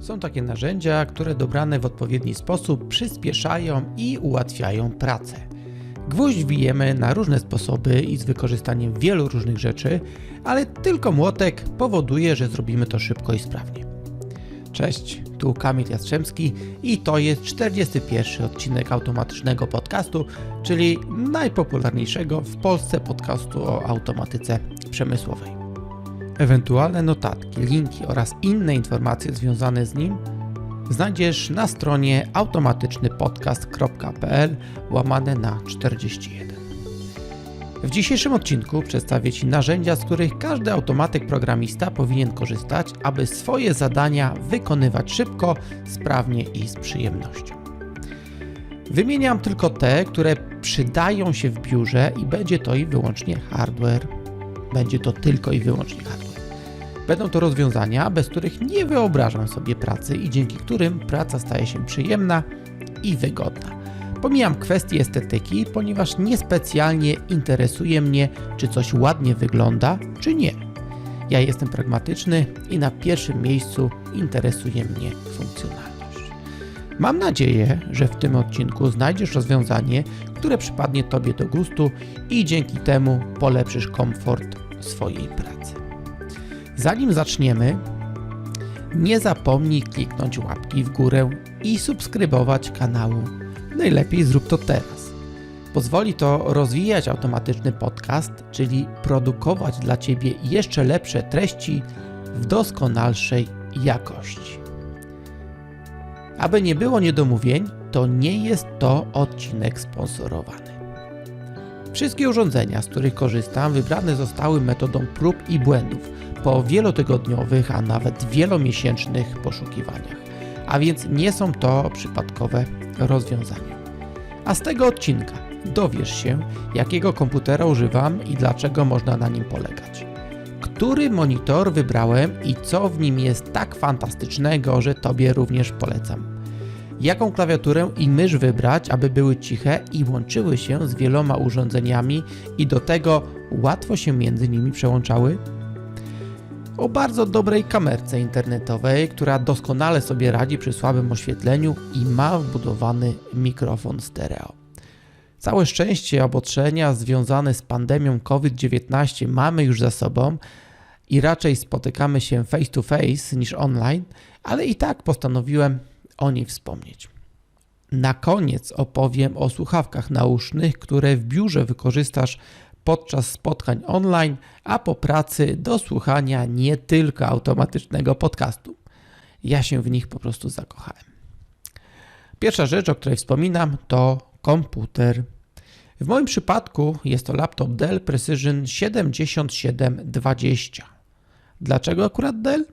Są takie narzędzia, które dobrane w odpowiedni sposób przyspieszają i ułatwiają pracę. Gwóźdź wijemy na różne sposoby i z wykorzystaniem wielu różnych rzeczy, ale tylko młotek powoduje, że zrobimy to szybko i sprawnie. Cześć, tu Kamil Jastrzębski i to jest 41 odcinek automatycznego podcastu, czyli najpopularniejszego w Polsce podcastu o automatyce przemysłowej. Ewentualne notatki, linki oraz inne informacje związane z nim znajdziesz na stronie automatycznypodcast.pl łamane na 41. W dzisiejszym odcinku przedstawię Ci narzędzia, z których każdy automatyk programista powinien korzystać, aby swoje zadania wykonywać szybko, sprawnie i z przyjemnością. Wymieniam tylko te, które przydają się w biurze i będzie to i wyłącznie hardware. Będzie to tylko i wyłącznie hardware. Będą to rozwiązania, bez których nie wyobrażam sobie pracy i dzięki którym praca staje się przyjemna i wygodna. Pomijam kwestię estetyki, ponieważ niespecjalnie interesuje mnie, czy coś ładnie wygląda, czy nie. Ja jestem pragmatyczny i na pierwszym miejscu interesuje mnie funkcjonalność. Mam nadzieję, że w tym odcinku znajdziesz rozwiązanie, które przypadnie Tobie do gustu i dzięki temu polepszysz komfort swojej pracy. Zanim zaczniemy, nie zapomnij kliknąć łapki w górę i subskrybować kanału. Najlepiej zrób to teraz. Pozwoli to rozwijać automatyczny podcast, czyli produkować dla Ciebie jeszcze lepsze treści w doskonalszej jakości. Aby nie było niedomówień, to nie jest to odcinek sponsorowany. Wszystkie urządzenia, z których korzystam, wybrane zostały metodą prób i błędów po wielotygodniowych, a nawet wielomiesięcznych poszukiwaniach, a więc nie są to przypadkowe rozwiązania. A z tego odcinka dowiesz się, jakiego komputera używam i dlaczego można na nim polegać. Który monitor wybrałem i co w nim jest tak fantastycznego, że Tobie również polecam. Jaką klawiaturę i mysz wybrać, aby były ciche i łączyły się z wieloma urządzeniami i do tego łatwo się między nimi przełączały? o bardzo dobrej kamerce internetowej, która doskonale sobie radzi przy słabym oświetleniu i ma wbudowany mikrofon stereo. Całe szczęście obostrzenia związane z pandemią COVID-19 mamy już za sobą i raczej spotykamy się face to face niż online, ale i tak postanowiłem o niej wspomnieć. Na koniec opowiem o słuchawkach nausznych, które w biurze wykorzystasz podczas spotkań online, a po pracy do słuchania nie tylko automatycznego podcastu. Ja się w nich po prostu zakochałem. Pierwsza rzecz, o której wspominam, to komputer. W moim przypadku jest to laptop Dell Precision 7720. Dlaczego akurat Dell?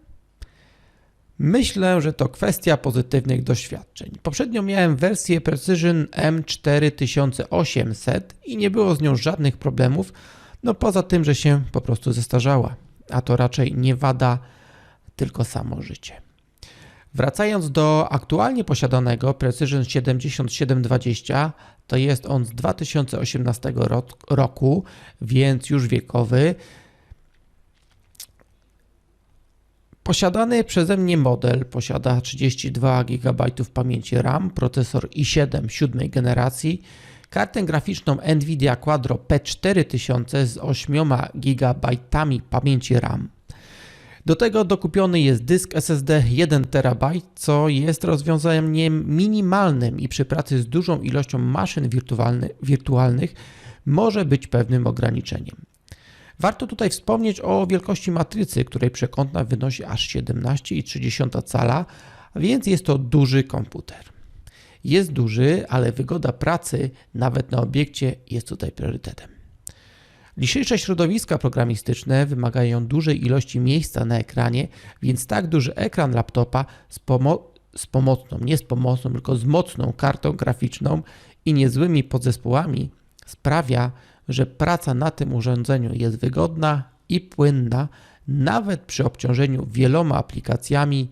Myślę, że to kwestia pozytywnych doświadczeń. Poprzednio miałem wersję Precision M4800 i nie było z nią żadnych problemów, no poza tym, że się po prostu zestarzała, a to raczej nie wada, tylko samo życie. Wracając do aktualnie posiadanego Precision 7720, to jest on z 2018 roku, więc już wiekowy. Posiadany przeze mnie model posiada 32 GB pamięci RAM, procesor i7 siódmej generacji, kartę graficzną Nvidia Quadro P4000 z 8 GB pamięci RAM. Do tego dokupiony jest dysk SSD 1 TB, co jest rozwiązaniem minimalnym i przy pracy z dużą ilością maszyn wirtualnych może być pewnym ograniczeniem. Warto tutaj wspomnieć o wielkości matrycy, której przekątna wynosi aż 17,3 cala, więc jest to duży komputer. Jest duży, ale wygoda pracy nawet na obiekcie jest tutaj priorytetem. Dzisiejsze środowiska programistyczne wymagają dużej ilości miejsca na ekranie, więc tak duży ekran laptopa z, pomo z pomocną, nie z pomocną, tylko z mocną kartą graficzną i niezłymi podzespołami sprawia, że praca na tym urządzeniu jest wygodna i płynna, nawet przy obciążeniu wieloma aplikacjami,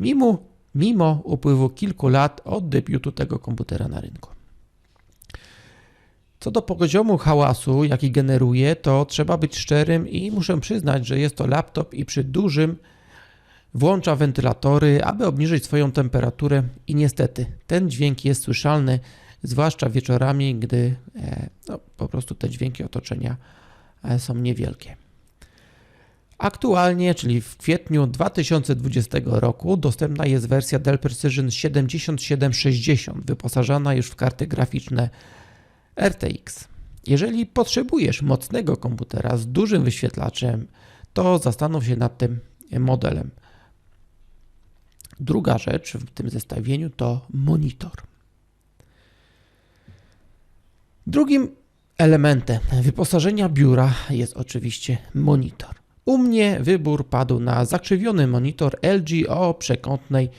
mimo, mimo upływu kilku lat od debiutu tego komputera na rynku. Co do poziomu hałasu, jaki generuje, to trzeba być szczerym i muszę przyznać, że jest to laptop i przy dużym włącza wentylatory, aby obniżyć swoją temperaturę i niestety ten dźwięk jest słyszalny, zwłaszcza wieczorami, gdy e, no, po prostu te dźwięki otoczenia e, są niewielkie. Aktualnie, czyli w kwietniu 2020 roku, dostępna jest wersja Dell Precision 7760, wyposażona już w karty graficzne RTX. Jeżeli potrzebujesz mocnego komputera z dużym wyświetlaczem, to zastanów się nad tym modelem. Druga rzecz w tym zestawieniu to monitor. Drugim elementem wyposażenia biura jest oczywiście monitor. U mnie wybór padł na zakrzywiony monitor LG o przekątnej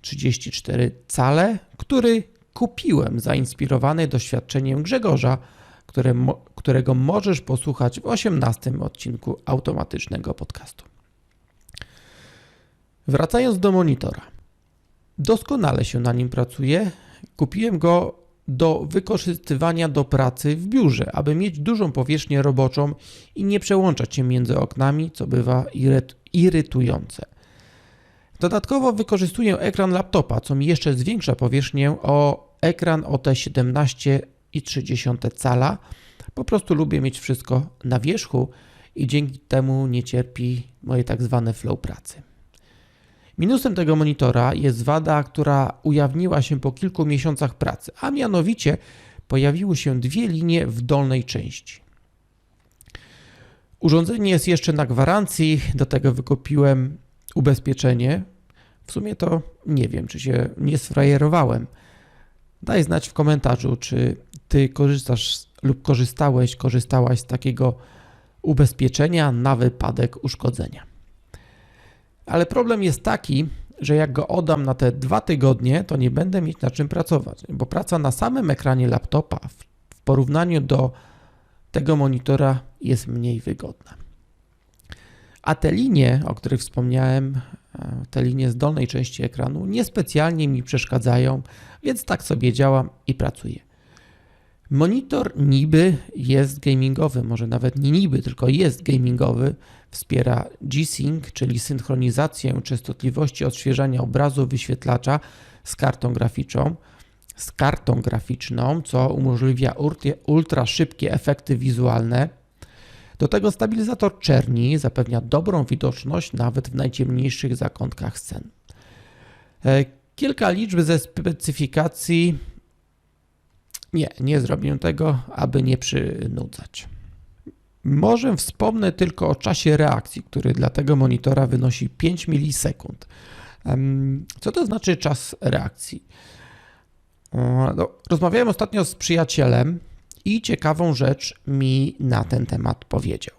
34 cale, który kupiłem zainspirowany doświadczeniem Grzegorza, które, którego możesz posłuchać w 18 odcinku automatycznego podcastu. Wracając do monitora. Doskonale się na nim pracuje. Kupiłem go do wykorzystywania do pracy w biurze, aby mieć dużą powierzchnię roboczą i nie przełączać się między oknami, co bywa irytujące. Dodatkowo wykorzystuję ekran laptopa, co mi jeszcze zwiększa powierzchnię o ekran o te 17,3 cala. Po prostu lubię mieć wszystko na wierzchu i dzięki temu nie cierpi moje tak zwane flow pracy. Minusem tego monitora jest wada, która ujawniła się po kilku miesiącach pracy, a mianowicie pojawiły się dwie linie w dolnej części. Urządzenie jest jeszcze na gwarancji, do tego wykupiłem ubezpieczenie. W sumie to nie wiem, czy się nie sfrajerowałem. Daj znać w komentarzu, czy ty korzystasz lub korzystałeś, korzystałaś z takiego ubezpieczenia na wypadek uszkodzenia. Ale problem jest taki, że jak go oddam na te dwa tygodnie, to nie będę mieć na czym pracować, bo praca na samym ekranie laptopa w porównaniu do tego monitora jest mniej wygodna. A te linie, o których wspomniałem, e, te linie z dolnej części ekranu, niespecjalnie mi przeszkadzają, więc tak sobie działam i pracuję. Monitor niby jest gamingowy, może nawet nie niby, tylko jest gamingowy. Wspiera G-Sync, czyli synchronizację częstotliwości odświeżania obrazu wyświetlacza z kartą graficzną, z kartą graficzną, co umożliwia ultra szybkie efekty wizualne. Do tego stabilizator czerni zapewnia dobrą widoczność nawet w najciemniejszych zakątkach scen. E, kilka liczb ze specyfikacji nie, nie zrobię tego, aby nie przynudzać. Może wspomnę tylko o czasie reakcji, który dla tego monitora wynosi 5 milisekund. Co to znaczy czas reakcji? No, rozmawiałem ostatnio z przyjacielem i ciekawą rzecz mi na ten temat powiedział.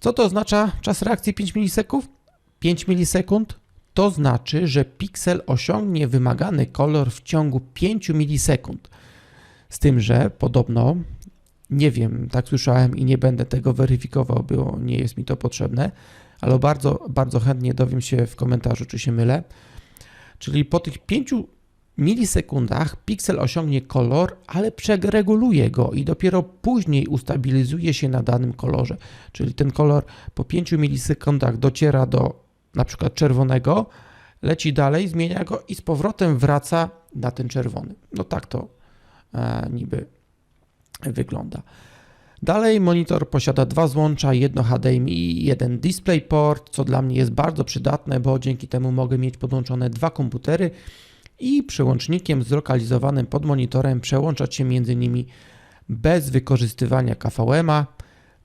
Co to oznacza czas reakcji 5 milisekund? 5 milisekund to znaczy, że piksel osiągnie wymagany kolor w ciągu 5 milisekund. Z tym, że podobno, nie wiem, tak słyszałem i nie będę tego weryfikował, bo nie jest mi to potrzebne, ale bardzo, bardzo chętnie dowiem się w komentarzu, czy się mylę. Czyli po tych 5 milisekundach piksel osiągnie kolor, ale przereguluje go i dopiero później ustabilizuje się na danym kolorze. Czyli ten kolor po 5 milisekundach dociera do na przykład czerwonego, leci dalej, zmienia go i z powrotem wraca na ten czerwony. No tak to niby wygląda. Dalej monitor posiada dwa złącza, jedno HDMI i jeden DisplayPort, co dla mnie jest bardzo przydatne, bo dzięki temu mogę mieć podłączone dwa komputery i przełącznikiem zlokalizowanym pod monitorem przełączać się między nimi bez wykorzystywania KVM-a.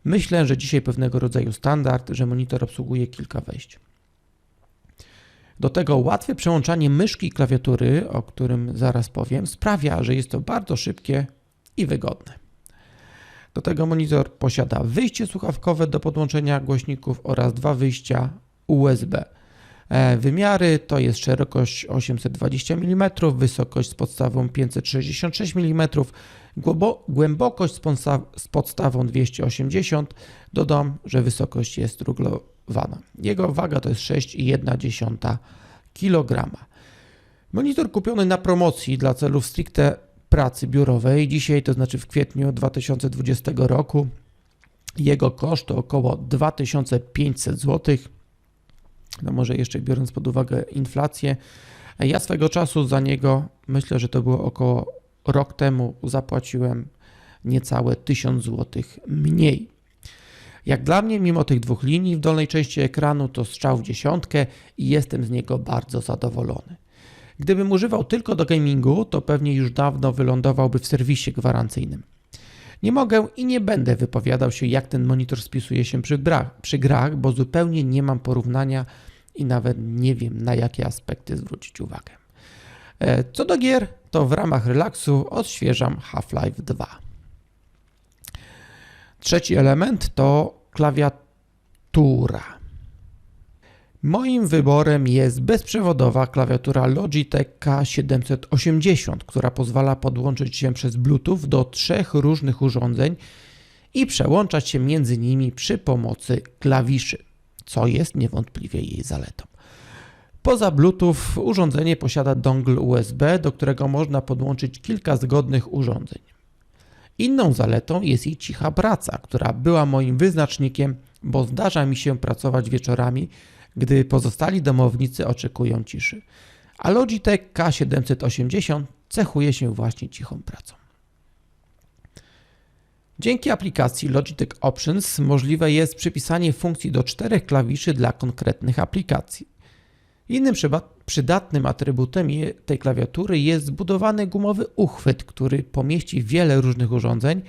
Myślę, że dzisiaj pewnego rodzaju standard, że monitor obsługuje kilka wejść. Do tego łatwe przełączanie myszki i klawiatury, o którym zaraz powiem, sprawia, że jest to bardzo szybkie i wygodne. Do tego monitor posiada wyjście słuchawkowe do podłączenia głośników oraz dwa wyjścia USB. E, wymiary to jest szerokość 820 mm, wysokość z podstawą 566 mm, głębokość z podstawą 280 Dodam, że wysokość jest ruglowana. Jego waga to jest 6,1 kg. Monitor kupiony na promocji dla celów stricte pracy biurowej, dzisiaj to znaczy w kwietniu 2020 roku. Jego koszt to około 2500 zł. no może jeszcze biorąc pod uwagę inflację. Ja swego czasu za niego, myślę, że to było około rok temu, zapłaciłem niecałe 1000 zł mniej. Jak dla mnie, mimo tych dwóch linii w dolnej części ekranu, to strzał w dziesiątkę i jestem z niego bardzo zadowolony. Gdybym używał tylko do gamingu, to pewnie już dawno wylądowałby w serwisie gwarancyjnym. Nie mogę i nie będę wypowiadał się, jak ten monitor spisuje się przy grach, przy grach, bo zupełnie nie mam porównania i nawet nie wiem, na jakie aspekty zwrócić uwagę. E, co do gier, to w ramach relaksu odświeżam Half-Life 2. Trzeci element to klawiatura. Moim wyborem jest bezprzewodowa klawiatura Logitech K780, która pozwala podłączyć się przez Bluetooth do trzech różnych urządzeń i przełączać się między nimi przy pomocy klawiszy, co jest niewątpliwie jej zaletą. Poza Bluetooth urządzenie posiada dongle USB, do którego można podłączyć kilka zgodnych urządzeń. Inną zaletą jest jej cicha praca, która była moim wyznacznikiem, bo zdarza mi się pracować wieczorami, gdy pozostali domownicy oczekują ciszy. A Logitech K780 cechuje się właśnie cichą pracą. Dzięki aplikacji Logitech Options możliwe jest przypisanie funkcji do czterech klawiszy dla konkretnych aplikacji. Innym przydatnym atrybutem tej klawiatury jest zbudowany gumowy uchwyt, który pomieści wiele różnych urządzeń,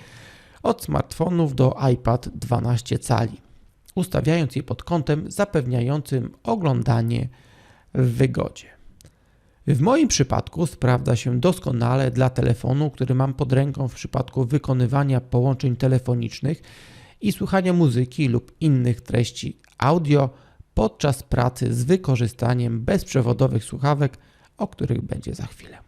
od smartfonów do iPad 12 cali, ustawiając je pod kątem zapewniającym oglądanie w wygodzie. W moim przypadku sprawdza się doskonale dla telefonu, który mam pod ręką w przypadku wykonywania połączeń telefonicznych i słuchania muzyki lub innych treści audio podczas pracy z wykorzystaniem bezprzewodowych słuchawek, o których będzie za chwilę.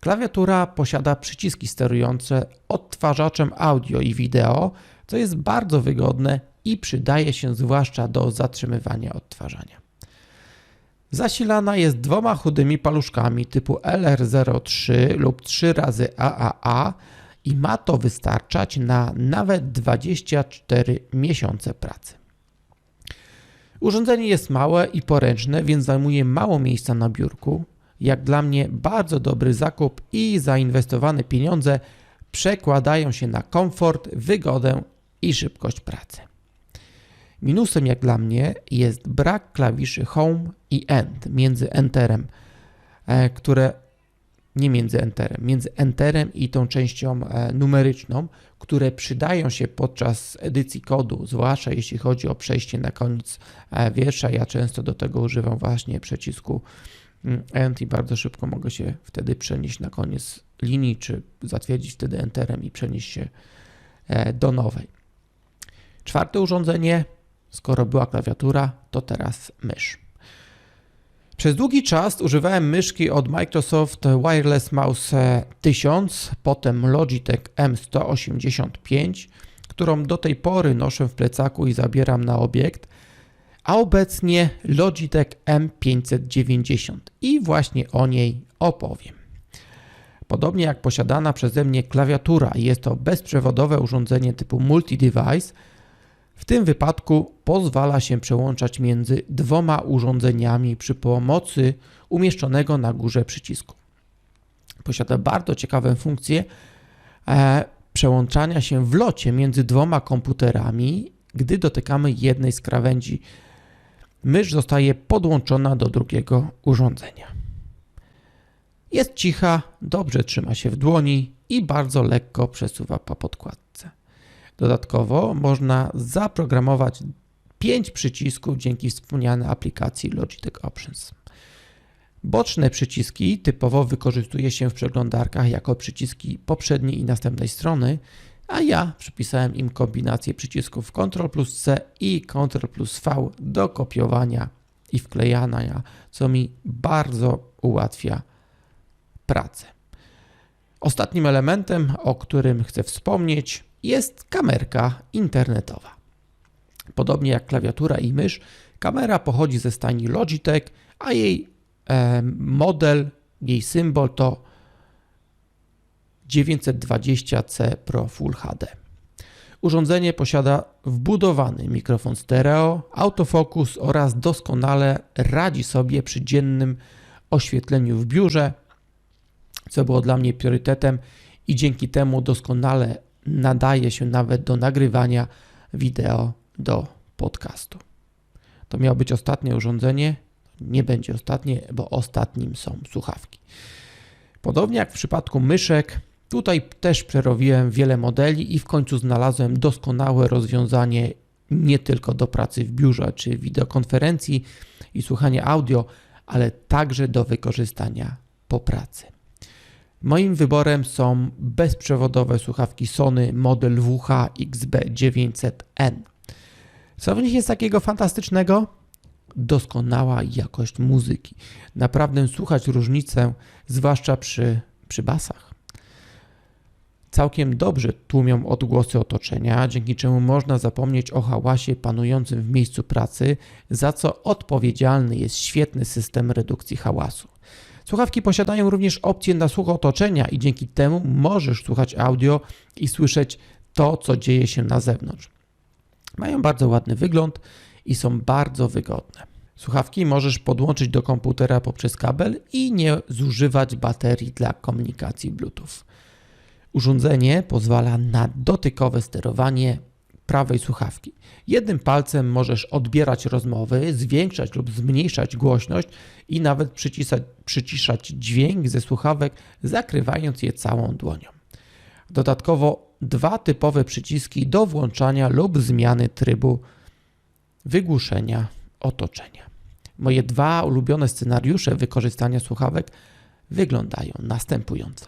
Klawiatura posiada przyciski sterujące odtwarzaczem audio i wideo, co jest bardzo wygodne i przydaje się zwłaszcza do zatrzymywania odtwarzania. Zasilana jest dwoma chudymi paluszkami typu LR03 lub 3 razy AAA i ma to wystarczać na nawet 24 miesiące pracy. Urządzenie jest małe i poręczne, więc zajmuje mało miejsca na biurku. Jak dla mnie bardzo dobry zakup i zainwestowane pieniądze przekładają się na komfort, wygodę i szybkość pracy. Minusem jak dla mnie jest brak klawiszy Home i End między Enterem, e, które nie między Enterem, między Enterem i tą częścią e, numeryczną, które przydają się podczas edycji kodu, zwłaszcza jeśli chodzi o przejście na koniec e, wiersza. Ja często do tego używam właśnie przycisku mm, End i bardzo szybko mogę się wtedy przenieść na koniec linii, czy zatwierdzić wtedy Enterem i przenieść się do nowej. Czwarte urządzenie Skoro była klawiatura, to teraz mysz. Przez długi czas używałem myszki od Microsoft Wireless Mouse 1000, potem Logitech M185, którą do tej pory noszę w plecaku i zabieram na obiekt, a obecnie Logitech M590 i właśnie o niej opowiem. Podobnie jak posiadana przeze mnie klawiatura, jest to bezprzewodowe urządzenie typu multi-device, w tym wypadku pozwala się przełączać między dwoma urządzeniami przy pomocy umieszczonego na górze przycisku. Posiada bardzo ciekawe funkcje e, przełączania się w locie między dwoma komputerami, gdy dotykamy jednej z krawędzi. Mysz zostaje podłączona do drugiego urządzenia. Jest cicha, dobrze trzyma się w dłoni i bardzo lekko przesuwa po podkładce. Dodatkowo można zaprogramować 5 przycisków dzięki wspomnianej aplikacji Logitech Options. Boczne przyciski typowo wykorzystuje się w przeglądarkach jako przyciski poprzedniej i następnej strony, a ja przypisałem im kombinację przycisków Ctrl plus C i Ctrl plus V do kopiowania i wklejania, co mi bardzo ułatwia pracę. Ostatnim elementem, o którym chcę wspomnieć, jest kamerka internetowa. Podobnie jak klawiatura i mysz, kamera pochodzi ze stajni Logitech, a jej e, model, jej symbol to 920C Pro Full HD. Urządzenie posiada wbudowany mikrofon stereo, autofokus oraz doskonale radzi sobie przy dziennym oświetleniu w biurze, co było dla mnie priorytetem i dzięki temu doskonale nadaje się nawet do nagrywania wideo do podcastu. To miało być ostatnie urządzenie, nie będzie ostatnie, bo ostatnim są słuchawki. Podobnie jak w przypadku myszek, tutaj też przerobiłem wiele modeli i w końcu znalazłem doskonałe rozwiązanie nie tylko do pracy w biurze czy wideokonferencji i słuchania audio, ale także do wykorzystania po pracy. Moim wyborem są bezprzewodowe słuchawki Sony model WH-XB900N. Co w nich jest takiego fantastycznego? Doskonała jakość muzyki. Naprawdę słuchać różnicę, zwłaszcza przy, przy basach. Całkiem dobrze tłumią odgłosy otoczenia, dzięki czemu można zapomnieć o hałasie panującym w miejscu pracy, za co odpowiedzialny jest świetny system redukcji hałasu. Słuchawki posiadają również opcję na słuch otoczenia i dzięki temu możesz słuchać audio i słyszeć to, co dzieje się na zewnątrz. Mają bardzo ładny wygląd i są bardzo wygodne. Słuchawki możesz podłączyć do komputera poprzez kabel i nie zużywać baterii dla komunikacji Bluetooth. Urządzenie pozwala na dotykowe sterowanie prawej słuchawki. Jednym palcem możesz odbierać rozmowy, zwiększać lub zmniejszać głośność i nawet przycisać, przyciszać dźwięk ze słuchawek, zakrywając je całą dłonią. Dodatkowo dwa typowe przyciski do włączania lub zmiany trybu wygłuszenia otoczenia. Moje dwa ulubione scenariusze wykorzystania słuchawek wyglądają następująco.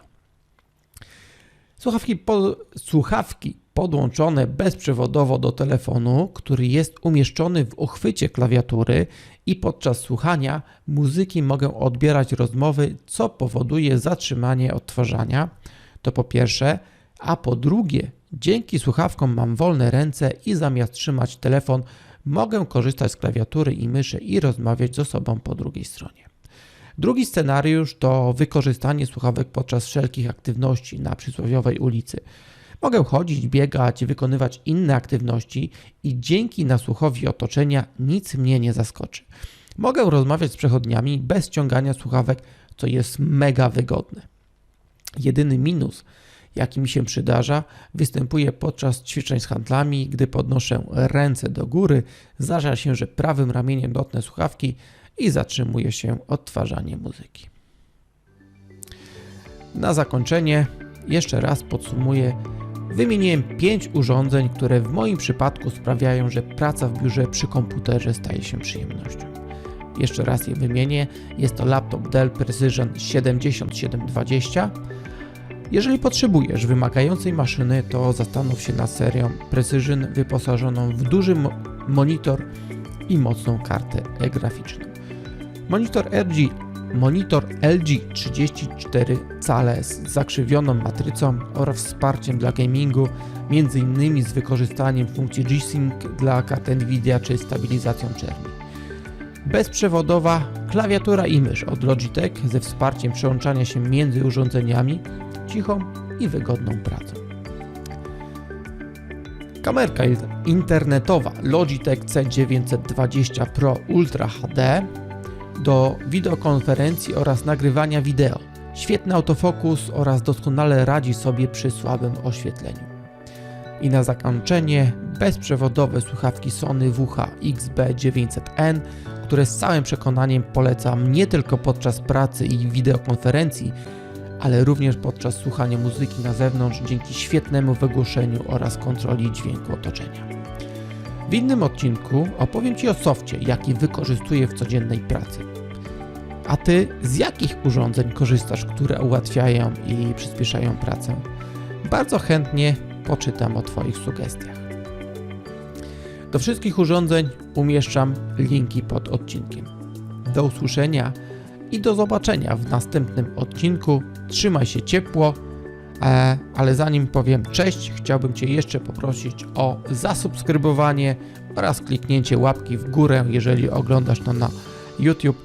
Słuchawki, po, słuchawki podłączone bezprzewodowo do telefonu, który jest umieszczony w uchwycie klawiatury i podczas słuchania muzyki mogę odbierać rozmowy, co powoduje zatrzymanie odtwarzania. To po pierwsze, a po drugie, dzięki słuchawkom mam wolne ręce i zamiast trzymać telefon, mogę korzystać z klawiatury i myszy i rozmawiać z osobą po drugiej stronie. Drugi scenariusz to wykorzystanie słuchawek podczas wszelkich aktywności na przysłowiowej ulicy. Mogę chodzić, biegać, wykonywać inne aktywności i dzięki nasłuchowi otoczenia nic mnie nie zaskoczy. Mogę rozmawiać z przechodniami bez ściągania słuchawek, co jest mega wygodne. Jedyny minus, jaki mi się przydarza, występuje podczas ćwiczeń z handlami, gdy podnoszę ręce do góry, zdarza się, że prawym ramieniem dotnę słuchawki i zatrzymuje się odtwarzanie muzyki. Na zakończenie jeszcze raz podsumuję. Wymieniłem 5 urządzeń, które w moim przypadku sprawiają, że praca w biurze przy komputerze staje się przyjemnością. Jeszcze raz je wymienię. Jest to laptop Dell Precision 7720. Jeżeli potrzebujesz wymagającej maszyny, to zastanów się nad serią Precision wyposażoną w duży monitor i mocną kartę graficzną. Monitor LG, monitor LG 34 cale z zakrzywioną matrycą oraz wsparciem dla gamingu, m.in. z wykorzystaniem funkcji G-Sync dla kart Nvidia czy stabilizacją czerni. Bezprzewodowa klawiatura i mysz od Logitech ze wsparciem przełączania się między urządzeniami, cichą i wygodną pracą. Kamerka internetowa Logitech C920 Pro Ultra HD do wideokonferencji oraz nagrywania wideo. Świetny autofokus oraz doskonale radzi sobie przy słabym oświetleniu. I na zakończenie bezprzewodowe słuchawki Sony WH-XB900N, które z całym przekonaniem polecam nie tylko podczas pracy i wideokonferencji, ale również podczas słuchania muzyki na zewnątrz dzięki świetnemu wygłoszeniu oraz kontroli dźwięku otoczenia. W innym odcinku opowiem Ci o softie, jaki wykorzystuję w codziennej pracy. A Ty z jakich urządzeń korzystasz, które ułatwiają i przyspieszają pracę? Bardzo chętnie poczytam o Twoich sugestiach. Do wszystkich urządzeń umieszczam linki pod odcinkiem. Do usłyszenia i do zobaczenia w następnym odcinku. Trzymaj się ciepło, ale zanim powiem cześć, chciałbym Cię jeszcze poprosić o zasubskrybowanie oraz kliknięcie łapki w górę, jeżeli oglądasz to na YouTube.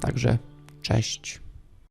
Także cześć.